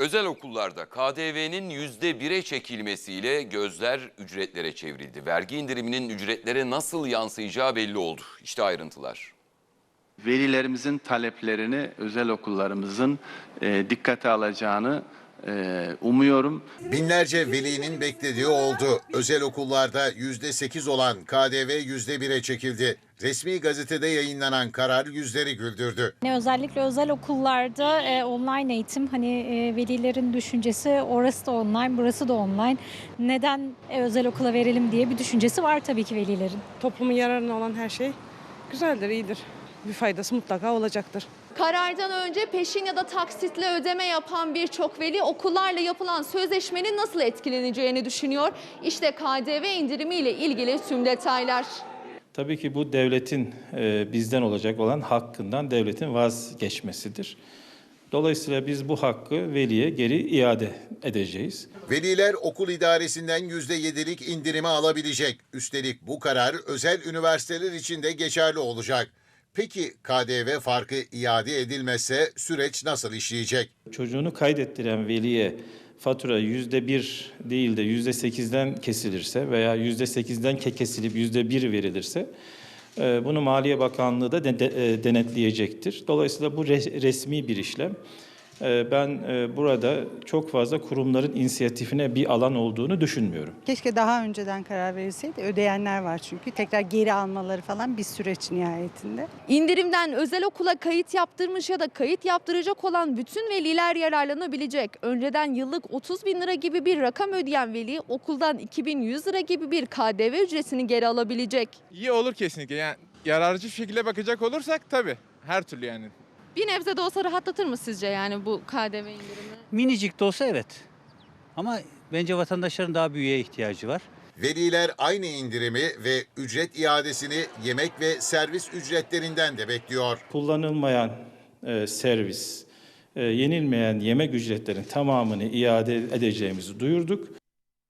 Özel okullarda KDV'nin yüzde bire çekilmesiyle gözler ücretlere çevrildi. Vergi indiriminin ücretlere nasıl yansıyacağı belli oldu. İşte ayrıntılar. velilerimizin taleplerini özel okullarımızın e, dikkate alacağını e, umuyorum. Binlerce velinin beklediği oldu. Özel okullarda yüzde sekiz olan KDV yüzde bire çekildi. Resmi gazetede yayınlanan karar yüzleri güldürdü. Ne özellikle özel okullarda e, online eğitim hani e, velilerin düşüncesi orası da online burası da online. Neden e, özel okula verelim diye bir düşüncesi var tabii ki velilerin. toplumun yararına olan her şey güzeldir, iyidir. Bir faydası mutlaka olacaktır. Karardan önce peşin ya da taksitle ödeme yapan birçok veli okullarla yapılan sözleşmenin nasıl etkileneceğini düşünüyor. İşte KDV indirimiyle ilgili tüm detaylar. Tabii ki bu devletin e, bizden olacak olan hakkından devletin vazgeçmesidir. Dolayısıyla biz bu hakkı veliye geri iade edeceğiz. Veliler okul idaresinden yüzde yedilik indirimi alabilecek. Üstelik bu karar özel üniversiteler için de geçerli olacak. Peki KDV farkı iade edilmezse süreç nasıl işleyecek? Çocuğunu kaydettiren veliye fatura yüzde bir değil de yüzde sekizden kesilirse veya yüzde sekizden ke- kesilip yüzde bir verilirse e, bunu Maliye Bakanlığı da e, denetleyecektir. Dolayısıyla bu res- resmi bir işlem. E, Ben e, burada çok fazla kurumların inisiyatifine bir alan olduğunu düşünmüyorum. Keşke daha önceden karar verilseydi. Ödeyenler var çünkü. Tekrar geri almaları falan bir süreç nihayetinde. İndirimden özel okula kayıt yaptırmış ya da kayıt yaptıracak olan bütün veliler yararlanabilecek. Önceden yıllık 30 bin lira gibi bir rakam ödeyen veli okuldan 2100 lira gibi bir KDV ücretini geri alabilecek. İyi olur kesinlikle. Yani yararcı şekilde bakacak olursak tabii her türlü yani. Bir nebze de olsa rahatlatır mı sizce yani bu KDV indirimi? Minicik de olsa evet. Ama bence vatandaşların daha büyüğe ihtiyacı var. Veliler aynı indirimi ve ücret iadesini yemek ve servis ücretlerinden de bekliyor. kullanılmayan e, servis, e, yenilmeyen yemek ücretlerinin tamamını iade edeceğimizi duyurduk.